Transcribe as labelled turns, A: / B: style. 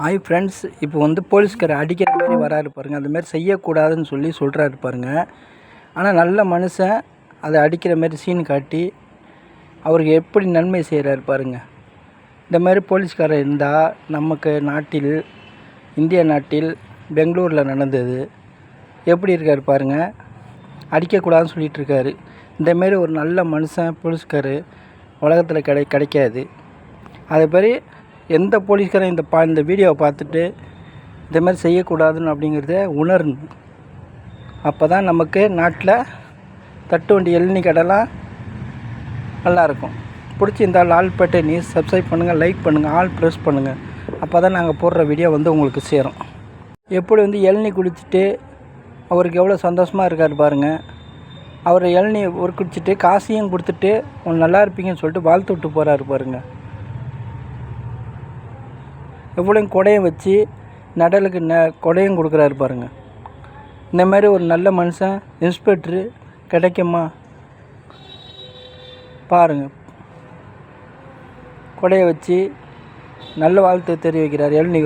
A: Hi friends இப்போ வந்து போலீஸ்காரர் அடிக்கிற மாதிரி வராரு பாருங்கள் அந்த மாதிரி செய்யக்கூடாதுன்னு சொல்லி சொல்கிறாரு பாருங்கள் ஆனால் நல்ல மனுஷன் அதை அடிக்கிற மாதிரி சீன் காட்டி அவருக்கு எப்படி நன்மை செய்கிறாரு பாருங்கள் இந்த மாதிரி போலீஸ்காரர் இருந்தால் நமக்கு நாட்டில் இந்திய நாட்டில் பெங்களூரில் நடந்தது. எப்படி இருக்கார் பாருங்கள் அடிக்கக்கூடாதுன்னு சொல்லிட்டு இருக்காரு. இந்த ஒரு நல்ல மனுஷன் போலீஸ்கார் உலகத்தில் கிடை கிடைக்காது. அதே மாதிரி எந்த போலீஸ்காரன் இந்த பா இந்த வீடியோவை பார்த்துட்டு இந்த மாதிரி செய்யக்கூடாதுன்னு அப்படிங்கிறத உணரணும். அப்போ தான் நமக்கு நாட்டில் தட்டு வண்டி எழுநி கடலாம் நல்லாயிருக்கும். பிடிச்சிருந்தால் லால்பேட்டை நியூஸ் சப்ஸ்கிரைப் பண்ணுங்கள் லைக் பண்ணுங்கள் ஆல் ப்ரெஸ் பண்ணுங்கள் அப்போ தான் நாங்கள் போடுற வீடியோ வந்து உங்களுக்கு சேரும். எப்படி வந்து இளநீ குடிச்சிட்டு அவருக்கு எவ்வளோ சந்தோஷமாக இருக்கார் பாருங்கள் அவர் இளநி ஒரு குடிச்சிட்டு காசையும் கொடுத்துட்டு உங்க நல்லா இருப்பீங்கன்னு சொல்லிட்டு வாழ்த்து விட்டு போகிறாரு பாருங்கள் எவ்வளோ கொடையும் வச்சு நடலுக்கு ந கொடையும் கொடுக்குறாரு பாருங்கள் இந்த மாதிரி ஒரு நல்ல மனுஷன் இன்ஸ்பெக்டரு கிடைக்குமா? பாருங்கள் கொடையை வச்சு நல்ல வாழ்த்து தெரிவிக்கிறார் இளநீ